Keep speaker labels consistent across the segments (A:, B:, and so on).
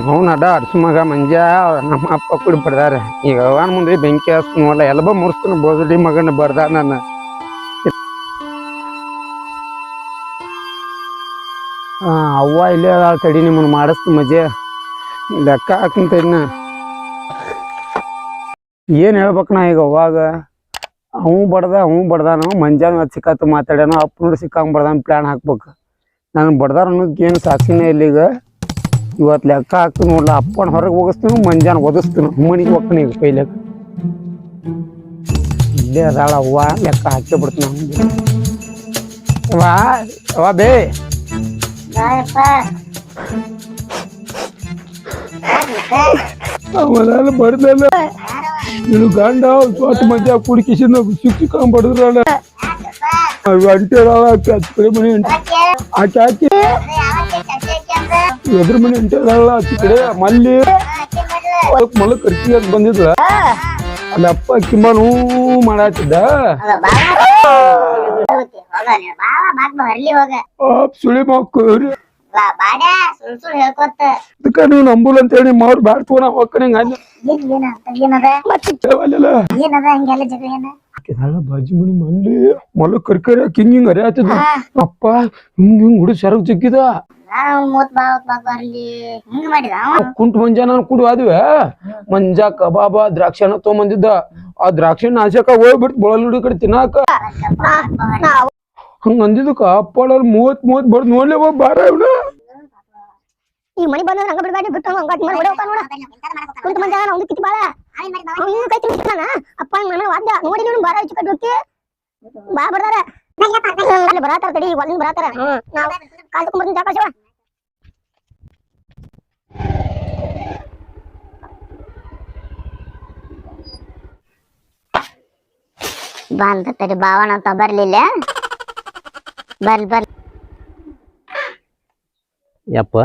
A: ಅವನ ಅಡ ಅಡ್ಸ ಮಗ ಮಂಜ ನಮ್ಮ ಅಪ್ಪ ಕುಡಿ ಬರ್ದಾರ. ಈಗ ಅವನ ಮುಂದೆ ಬೆಂಕಿ ಹಾಸ್ಕೊಂಡ್ ಎಲ್ಲ ಬ ಮುರ್ಸ್ತಾನೆ ಬೋದಲಿ ಮಗನ ಬರ್ದ ನನ್ನ. ಆ, ಅವ್ವ ಇಲ್ಲೇ ತಡಿ ನಿಮ್ಮನ್ನ ಮಾಡಿಸ್ತು ಮಜೆ ಲೆಕ್ಕ ಹಾಕಂತ ಇನ್ನ ಏನ್ ಹೇಳ್ಬೇಕು ನಾ ಈಗ ಅವಾಗ ಅವು ಬಡ್ದ ಅವು ಬಡ್ದಾನು ಮಂಜಾನ ಸಿಕ್ಕಾತು ಮಾತಾಡ್ಯಾನು ಅಪ್ಪ ನೋಡಿ ಸಿಕ್ಕಂಗೆ ಪ್ಲಾನ್ ಹಾಕ್ಬೇಕು. ನಾನು ಬಡ್ದಾರ ಅನ್ನೋದಕ್ಕೆ ಏನು ಸಾಕ್ಷಿನೇ ಇಲ್ಲ ಈಗ. ಇವತ್ತು ಲೆಕ್ಕ ಹಾಕ್ತು ನೋಡ್ಲ ಅಪ್ಪನ ಹೊರಗೆ ಹೋಗಿಸ್ತೀನಿ ಮಂಜಾನ ಒದಿಸ್ತೀನಿ ಮನಿಗೆ ಹೋಗ್ತೀನಿ ಈಗ ಪೈಲೆ ಇಲ್ಲೇ ಅದಾಳ ಅವ್ವ ಲೆಕ್ಕ ಹಾಕಿ ಬಿಡ್ತೀನಿ ವಾ ಅವ ಬೇ. ಅವನ ಬಡ್ದಲ್ಲ ನೀನು ಗಂಡ ಸ್ವಟ್ ಮಂಜ ಕುಡಿಕಿಸಿನ ಸಿಕ್ಕಿಕೊಂಡ್ ಬಡದ್ರಲ್ಲ ಅಂಟೆ ಹಚ್ಚಿ ಮನೆ ಅಂಟೆ. ಆಕೆ ಹಾಕಿ ಎದ್ರ ಮನೆ ಅಂತ ಆಚೆ ಕಡೆ. ಮಲ್ಲಿ ಮಲ್ಲ ಕರ್ಕಿ ಅಂತ ಬಂದಿದ್ರ ಅಲ್ಲಿ ಅಪ್ಪ ಕಿಮ್ಮನು ಮಾಡಾತಿದ್ದ. ಸುಳಿ ಅದಕ್ಕೆ ನೀವು ನಂಬುಲ್ ಅಂತ ಹೇಳಿ ಮಾವ್ರು ಬ್ಯಾಡ ಬಾಜಿ ಮನಿ ಮಲ್ಲಿ ಮಲ್ಲ ಕರ್ಕರಿ ಹಿಂಗ್ ಹಿಂಗ್ ಅರಿಯಾತಿದ್ದ ಅಪ್ಪ ಹಿಂಗ್ ಹಿಂಗ್ ಹುಡುಗ ಸರಗ್ ಜಗ್ಗಿದ.
B: ಬಾ ಬಾ ಬರ್ಲಿ. ಹಿಂಗ್ ಮಾಡಿದ
A: ಕುಂಟ್ ಮಂಜ ಕುಡು ಮಂಜ ಕಬಾಬ ದ್ರಾಕ್ಷಿ ಹಣ್ಣು ತೊಗೊಂಬಂದಿದ್ದ. ಆ ದ್ರಾಕ್ಷಿ ಹಣ್ಣು ಆಸಕ ಹೋಗ್ಬಿಡ್ತು ಬಳಲ್ ಕಡೆ ತಿನ್ನಾಕ. ಹಂಗ ಅಂದಿದ್ದಕ್ಕ ಅಪ್ಪಳ ಮೂವತ್ ಮೂವತ್ ಬಡ ನೋಡ್ಲೆ ಬಾರ ಇವ್ನ.
C: ಈ ಮನಿ ಬಂದ್ರೆ ಹಂಗ ಬಿಡಬೇಡಿ ಬಿಟ್ಟು ಹಂಗ ಮಾಡಿ ಹೊಡೆಯೋಕ ನೋಡ. ಕುಂತ ಮಂಜ ಒಂದು ಕಿತ್ತಿ ಬಾಳ. ಅವ್ನು ಇನ್ನೂ ಕೈ ಅಪ್ಪ ಮನ ವಾದ್ಯ ನೋಡಿ ನೋಡಿ ಬಾರ ಹೆಚ್ಚು ಕಟ್ಟೋಕೆ ಬಾ ಬರ್ದಾರ. ಅಲ್ಲಿ ಬರಾತಾರ ತಡಿ ಒಲ್ಲಿಂದ ಬರಾತಾರ ನಾವು ಕಾಲ್ ತಗೊಂಡ್ ಬರ್ತೀನಿ ಜಾಕ ಶಿವ.
B: ಬಂದ ತಡಿ ಬಾವಣ ಅಂತ ಬರ್ಲಿಲ್ಲ. ಬರ್ಲಿ ಬರ್ಲಿ.
D: ಯಪ್ಪ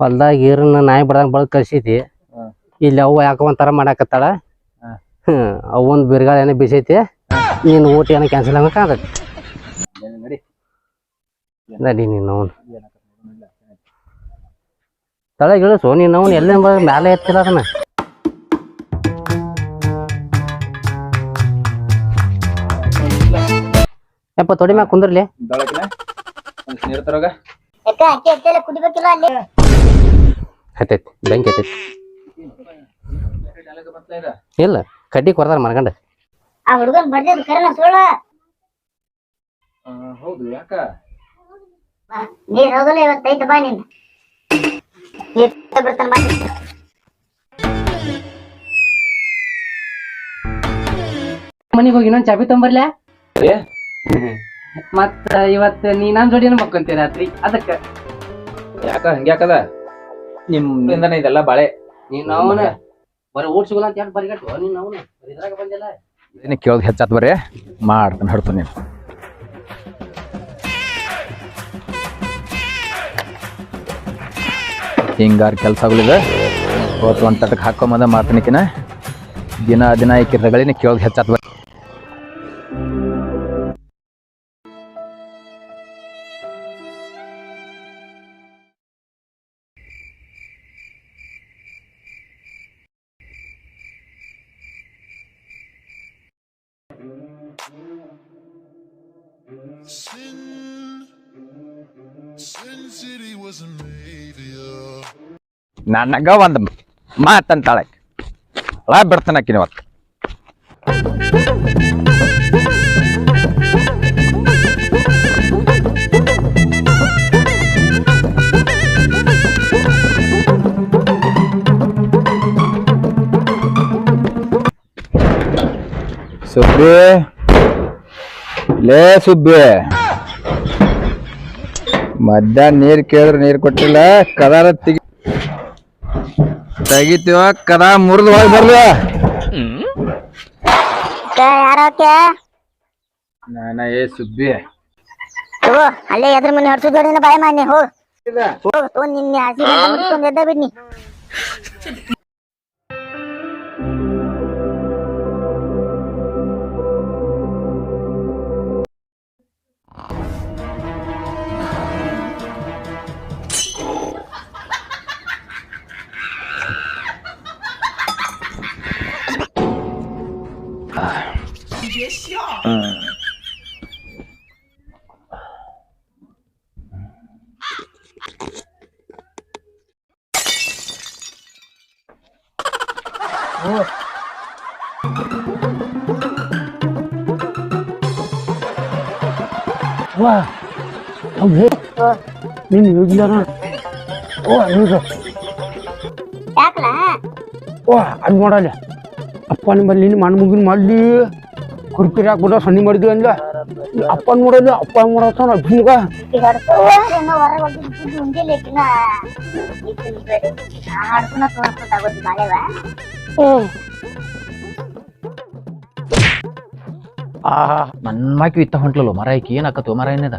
D: ಹೊಲ್ದಾಗ ಈರನ್ನ ನಾಯಿ ಬಡ್ದಂಗ ಬಳದ್ ಕಳ್ಸೈತಿ ಇಲ್ಲಿ ಅವ್ವ ಯಾಕೋ ಒಂಥರ ಮಾಡಾಕತ್ತಾಳ? ಹ್ಮ್ ಅವೊಂದ್ ಬಿರ್ಗಾಳ ಏನೋ ಬಿಸೈತಿ. ನೀನ್ ಊಟ ಏನೋ ಕ್ಯಾನ್ಸಲ್ ಆಗೋ ಕಾದತಿ ನಡಿ ನೀನು ಅವನು. ತಳಗಿಳಿಸು ನೀನ್ ನೀನು ಅವನು. ಎಲ್ಲ ಮ್ಯಾಲೆ ಎತ್ತಿಲ್ಲ ಅದನ್ನ. ಯಪ್ಪ ತೊಡಿ ಮ್ಯಾಗ ಕುಂದ್ರಲಿ.
E: ಬೆಳಕಿನ ಒಂದ್ ನೀರ್ ತರೋಗ?
B: ಯಾಕ ಅಕ್ಕಿ ಅಕ್ಕಿ ಕುಡಿಬೇಕಿಲ್ಲ ಅಲ್ಲಿ?
D: ಹತ್ತೈತಿ ಬೆಂಕಿ ಹತ್ತೈತಿ ಇಲ್ಲ ಕಡ್ಡಿ ಕೊಡ್ತಾರ ಮನಗಂಡ.
B: ಆ ಹುಡುಗನ್ ಬರ್ದಿದ್ ಕರೆನ ಸುಳ್ಳು?
E: ಹೌದು ಯಾಕ?
B: ಬಾ, ನೀರ್ ಹೋಗಲ್ಲ ಇವತ್ತೈತೆ ಬಾ ನಿನ್. ನೀರ್ ಬಿಡ್ತಾನ ಬಾ.
D: ಮನಿಗೆ ಹೋಗಿ ಇನ್ನೊಂದ್ ಚಾಬಿ ತೊಂಬರ್ಲ್ಯಾ
E: ಏ?
D: ಮತ್ತ ಇವತ್ತ ನೀ ನನ್ ಜೋಡಿನ ಮಕ್ಕೊಂತೀಯ ರಾತ್ರಿ? ಅದಕ್ಕ.
E: ಯಾಕ ಹಂಗ್ಯಾಕದ ನಿಮ್ಮಿಂದನೇ ಇದೆಲ್ಲ ಬಾಳೆ.
D: ನೀನ್ ಅವನ ಬರೀ ಊಟ ಸಿಗಲ್ಲ ಅಂತ ಯಾಕೆ ಬರಿಗಟ್ಟು ನೀನ್ ಅವನ ಇದ್ರಾಗ ಬಂದಿಲ್ಲ.
E: ಏನ ಕೇಳೋದು ಹೆಚ್ಚಾತ್ ಬರೇ. ಮಾಡ್ತಾನೆ ಹಡ್ತು ನೀನು. ಹಿಂಗಾರ ಆಗ್ಲಿದೆ ಇವತ್ತು ಒಂದ್ ತಟಕ್ ಹಾಕೊಂಬಂದ ಮಾಡ್ತಾನಿಕಿನ ದಿನ ದಿನ ಇಕ್ಕಿರ್ತಗಳಿನ ಕೇಳೋದು ಹೆಚ್ಚಾತ್
F: ಹೆಚ್ಚಾತ್
E: ನನಗ ಒಂದ್ ಮಾತಂತಾಳೆ ಒಳ ಬಿಡ್ತಾನ ಆಕಿನ ಇವತ್ತು ಸುಬ್ಬಿ ಲೇ ಸುಬ್ಬಿ. ಮಧ್ಯಾಹ್ನ ನೀರ್ ಕೇಳಿದ್ರೆ ನೀರ್ ಕೊಟ್ಟಿಲ್ಲ ಕದಾರ ತೆಗಿ ತೆಗಿತೀವ ಕದ ಮುರಿದು ಹೋಗಿ ಬರ್ಲಿ ನಾನ ಏ ಸುಬ್ಬಿ.
B: ಅಲ್ಲೇ ಎದ್ರ ಮನೆ ಹೊಡ್ಸು ಜೋಡಿನ ಬಾಯ ಎದ್ದ ಹೋಗ್ 개씨야. 어. 와, 아, 왜?
A: 맨 여기잖아. 어, 와, 여기서. 와, 안 말하냐. 아빠는 말리니, 만 먹은 말리. ಮಾಡತ್ತಾನ ಕೂಡ
B: ಸಣ್ಣ ಮಾಡಿದ್ವಿ ಹೋಗಿ ಮುಂಜಾನೆ ಇಟ್ಟಿನ ಅಪ್ಪ ಬಾಳೆವ
E: ಆಹಾ ನನ್ನ ಮಾಕಿ ಇತ್ತ ಹೊಂಟ್ಲಲ್ಲ ಮರ ಐಕಿ ಏನ್ ಆಕತ್ತು ಮರ ಏನದ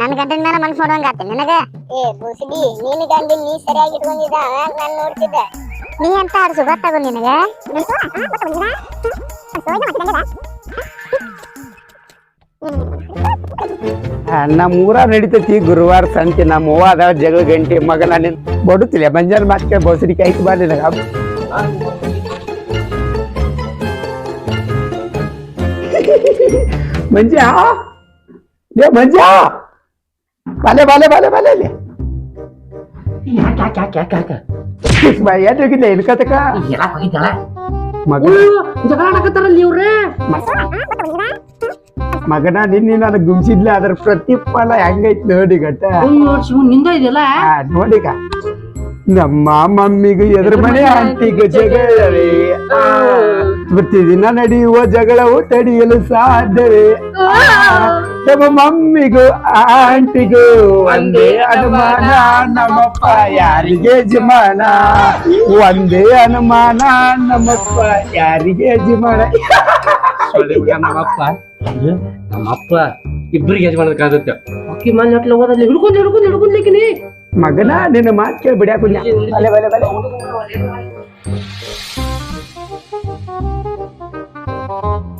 B: ನನ್ ಗಂಡನ ಮೇಲೆ ಮನ್ಸ್ ನೋಡುವಂಗ ನಿನಗ? ಏ ಬೂಸಿಡಿ ನೀನ್ ನೀ ಸರಿಯಾಗಿ ಇಟ್ಕೊಂಡಿದ್ದ ನಾನು ನೋಡ್ತಿದ್ದೆ. ನೀ ಅಂತ ಆಡ್ಸು ಗೊತ್ತಾಗು ನಿನಗ.
A: ನಮ್ಮ ಊರ ನಡೀತೈತಿ ಗುರುವಾರ ಸಂತೆ. ನಮ್ಮ ಅವ್ವ ಅದ ಜಗಳ ಗಂಟೆ. ಮಗ ನಾನು ಬಡುತ್ತಿಲ್ಲ ಮಂಜಾನ ಮಾತ್ಕೆ ಬಸರಿಕೆ ಆಯ್ತು ಬಾ ನಿನಗ. ಮಂಜ? ಲೇ ಮಂಜ? ಬಾಲೆ ಬಾಲೆ ಬಾಲೆ ಬಾಲೆ ಇಲ್ಲಿ. ಏನು ಹೋಗಿದ್ದೆ? ಇನ್ಕತಕ ಮಗ
D: ಜಗಳ ಆಡಕತ್ತಾರಲ್ಲ ಇವ್ರೆ?
A: ಮಗನ ನಿನ್ನೆ ನಾನು ಗುಮ್ಸಿದ್ಲೆ ಅದ್ರ ಪ್ರತಿಫಲ ಹೆಂಗೈತ್ ನೋಡಿ ಗಟ್ಟ.
D: ನಿಂದ ಇದೆಯಲ್ಲ?
A: ನೋಡಿಗ. ನಮ್ಮ ಮಮ್ಮಿಗೂ ಎದ್ರ ಮನೆ ಆಂಟಿಗೂ ಜಗಳವೇ ಆ, ಪ್ರತಿದಿನ ನಡೆಯುವ ಜಗಳವು ತಡೆಯಲು ಸಾಧ್ಯವೇ? ನಮ್ಮ ಮಮ್ಮಿಗೂ ಆಂಟಿಗೂ ಒಂದೇ ಅನುಮಾನ. ನಮ್ಮಪ್ಪ ಯಾರಿಗೆ ಯಜಮಾನ? ಒಂದೇ ಅನುಮಾನ. ನಮ್ಮಪ್ಪ ಯಾರಿಗೆ ಯಜಮಾನ?
D: ನಮ್ಮಪ್ಪ ನಮ್ಮಪ್ಪ ಇಬ್ಬರಿಗೆ ಯಜಮಾನಕ್ಕಾಗುತ್ತೆ ಅಕ್ಕಿ ಮನೆ ಹೊಟ್ಲ ಹೋದಲ್ಲಿ ಹಿಡ್ಕೊಂಡು ಹಿಡ್ಕೊಂಡು ಹಿಡ್ಕೊಂಡ್ಲಿಕ್ಕಿನಿ
A: ಮಗನ ನಿನ್ನ ಮಾತು ಕೇಳಿ ಬಿಡ್ಯಾಕುಲ್ಲ ಬಲೆ ಬಲೆ ಬಲೆ. Uh-huh.